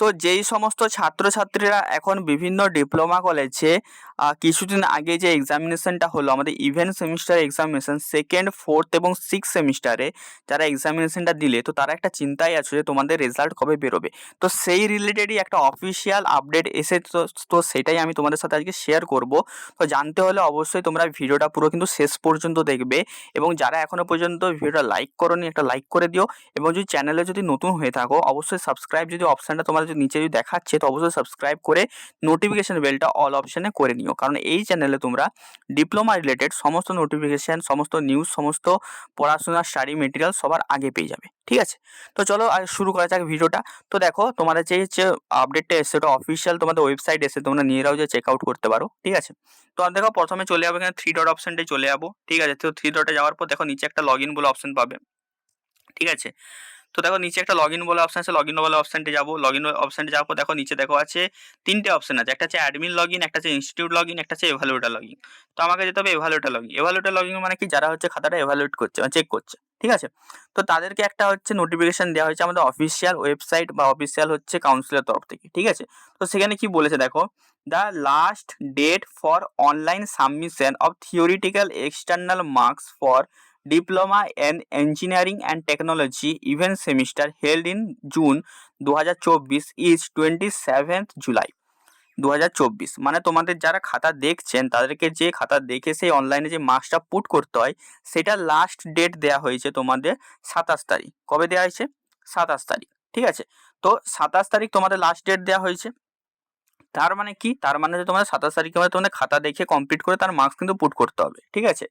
So যেই সমস্ত ছাত্রছাত্রীরা এখন বিভিন্ন ডিপ্লোমা কলেজে কিছুদিন আগে যে এক্সামিনেশনটা হলো, আমাদের event semester examination second fourth এবং সিক্স সেমিস্টারে যারা এক্সামিনেশনটা দিলে, তো তারা একটা চিন্তায় আছে যে তোমাদের রেজাল্ট কবে বেরোবে। তো সেই রিলেটেডই একটা অফিসিয়াল আপডেট এসে তো সেটাই আমি তোমাদের সাথে আজকে শেয়ার করব। তো জানতে হলে অবশ্যই তোমরা ভিডিওটা পুরো কিন্তু শেষ পর্যন্ত দেখবে এবং যারা এখনও পর্যন্ত ভিডিওটা লাইক করোনি, একটা লাইক করে দিও এবং যদি চ্যানেলে যদি নতুন হয়ে থাকো, অবশ্যই সাবস্ক্রাইব যদি অপশানটা তোমার যদি নিচে যদি দেখাচ্ছে, তো অবশ্যই সাবস্ক্রাইব করে নোটিফিকেশন বেলটা অল অপশানে করে নিও। কারণ এই চ্যানেলে তোমরা ডিপ্লোমা রিলেটেড সমস্ত নোটিফিকেশান সমস্ত নিউজ সমস্ত পড়াশোনার স্টাডি মেটেরিয়াল সবার আগে পেয়ে যাবে। ঠিক আছে? তো চলো আর শুরু করা যাক ভিডিওটা তো দেখো, তোমাদের যে হচ্ছে আপডেটটা এসে ওটা অফিসিয়াল তোমাদের ওয়েবসাইট এসে তোমরা নিজেরাও যে চেক আউট করতে পারো। ঠিক আছে? তো আর দেখো প্রথমে চলে যাব এখানে থ্রি ডট অপশানটাই চলে যাব। ঠিক আছে? তো থ্রি ডটে যাওয়ার পর দেখো নিচে একটা লগ ইন বলে অপশান পাবে। ঠিক আছে? তো দেখো নিচে একটা লগ ইন বলে অপশান আছে লগ ইন বলে অপশানটি যাব। লগ ইন অপশানটি পর দেখো নিচে দেখো আছে তিনটে অপশান আছে। একটা আছে অ্যাডমিন লগ ইন একটা আছে ইনস্টিটিউট লগ ইন একটা আছে এভালুয়েটার লগ ইন তো আমাকে যেতে হবে evaluator log in evaluator log in মানে কি? যারা হচ্ছে খাতাটা এভালুয়েট করছে মানে চেক করছে, ঠিক আছে? তো তাদেরকে একটা হচ্ছে নোটিফিকেশন দেওয়া হয়েছে আমাদের অফিসিয়াল ওয়েবসাইট বা অফিসিয়াল হচ্ছে কাউন্সিলের তরফ থেকে, ঠিক আছে? তো সেখানে কি বলেছে দেখো the last date for online submission of theoretical external marks for diploma in engineering and technology event semester held in June দু হাজার চব্বিশ ইজ টোয়েন্টি সেভেন্থ জুলাই দু হাজার চব্বিশ। মানে তোমাদের যারা খাতা দেখছেন, তাদেরকে যে খাতা দেখে সেই অনলাইনে যে মার্কসটা পুট করতে হয়, সেটা লাস্ট ডেট দেওয়া হয়েছে তোমাদের সাতাশ তারিখ। কবে দেওয়া হয়েছে? সাতাশ তারিখ। ঠিক আছে? তো সাতাশ তারিখ তোমাদের লাস্ট ডেট দেওয়া হয়েছে। তার মানে কি? তার মানে যে তোমাদের সাতাশ তারিখে তোমাদের খাতা দেখে কমপ্লিট করে তার মার্কস কিন্তু পুট করতে হবে। ঠিক আছে?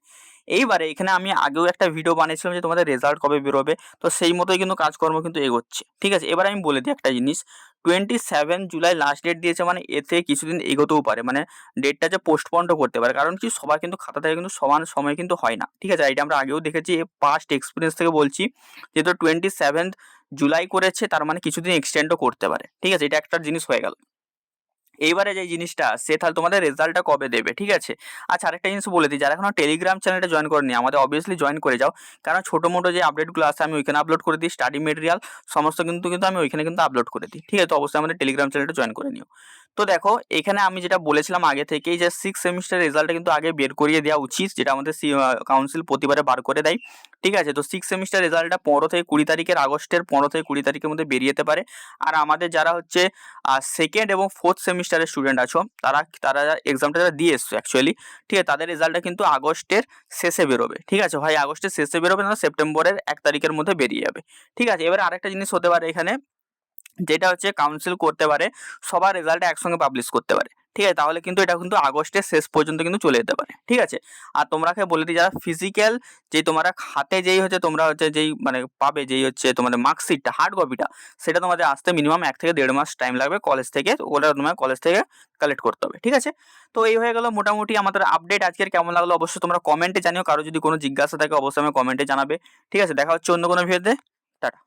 এইবারে এখানে আমি আগেও একটা ভিডিও বানিয়েছিলাম যে তোমাদের রেজাল্ট কবে বেরোবে। তো সেই মতোই কিন্তু কাজকর্ম কিন্তু এগোচ্ছে। ঠিক আছে, এবার আমি বলে দিই একটা জিনিস। Twenty seven July last date দিয়েছে মানে এতে কিছুদিন এগোতেও পারে। মানে ডেটটা যে পোস্টপন্ডও করতে পারে। কারণ কি, সবার কিন্তু খাতা থেকে কিন্তু সমান সময় কিন্তু হয় না। ঠিক আছে, এটা আমরা আগেও দেখেছি পাস্ট এক্সপিরিয়েন্স থেকে বলছি। যেহেতু টোয়েন্টি সেভেন্থ জুলাই করেছে, তার মানে কিছুদিন এক্সটেন্ডও করতে পারে। ঠিক আছে, এটা একটা জিনিস হয়ে গেল। এইবারে যে জিনিসটা সে তাহলে তোমাদের রেজাল্টটা কবে দেবে? ঠিক আছে? আচ্ছা আরেকটা জিনিস বলে দিই যারা এখনও টেলিগ্রাম চ্যানেলটা জয়েন করেনি আমাদের অবভিয়াসলি জয়েন করে যাও। কারণ ছোটো মোটো যে আপডেটগুলো আছে আমি ওইখানে আপলোড করে দিই স্টাডি মেটেরিয়াল সমস্ত কিন্তু কিন্তু আমি ওইখানে কিন্তু আপলোড করে দিই। ঠিক আছে? তো অবশ্যই আমাদের টেলিগ্রাম চ্যানেলটা জয়েন করে নিও। তো দেখো, এখানে আমি যেটা বলেছিলাম আগে থেকেই যে সিক্স সেমিস্টার রেজাল্টটা কিন্তু আগে বের করিয়ে দেওয়া উচিত, যেটা আমাদের কাউন্সিল প্রতিবারে বার করে দেয়। ঠিক আছে? তো সিক্স সেমিস্টার রেজাল্টটা পনেরো থেকে কুড়ি তারিখের আগস্টের পনেরো থেকে কুড়ি তারিখের মধ্যে বেরিয়ে যেতে পারে। আর আমাদের যারা হচ্ছে সেকেন্ড এবং ফোর্থ সেমিস্টারের স্টুডেন্ট আছো, তারা তারা এক্সামটা যারা দিয়ে এসছো অ্যাকচুয়ালি ঠিক আছে? তাদের রেজাল্টটা কিন্তু আগস্টের শেষে বেরোবে। ঠিক আছে? হয় আগস্টের শেষে বেরোবে না সেপ্টেম্বরের এক তারিখের মধ্যে বেরিয়ে যাবে। ঠিক আছে? এবার আরেকটা জিনিস হতে পারে এখানে। যেটা হচ্ছে কাউন্সিল করতে পারে, সবার রেজাল্ট একসঙ্গে পাবলিশ করতে পারে। ঠিক আছে? তাহলে কিন্তু এটা কিন্তু আগস্টের শেষ পর্যন্ত কিন্তু চলে যেতে পারে। ঠিক আছে? আর তোমরাকে বলে দিই, যারা ফিজিক্যাল যে তোমরা হাতে যেই হচ্ছে, তোমরা হচ্ছে যেই মানে পাবে, যেই হচ্ছে তোমাদের মার্কশিটটা হার্ড কপিটা সেটা তোমাদের আসতে মিনিমাম এক থেকে দেড় মাস টাইম লাগবে কলেজ থেকে, ওটা তোমার কলেজ থেকে কালেক্ট করতে হবে। ঠিক আছে? তো এই হয়ে গেল মোটামুটি আমাদের আপডেট আজকের কেমন লাগল অবশ্যই তোমরা কমেন্টে জানিও। কারও যদি কোনো জিজ্ঞাসা থাকে, অবশ্যই আমি কমেন্টে জানাবে। ঠিক আছে? দেখা হচ্ছে অন্য কোনো ভিডিওতে টাটা।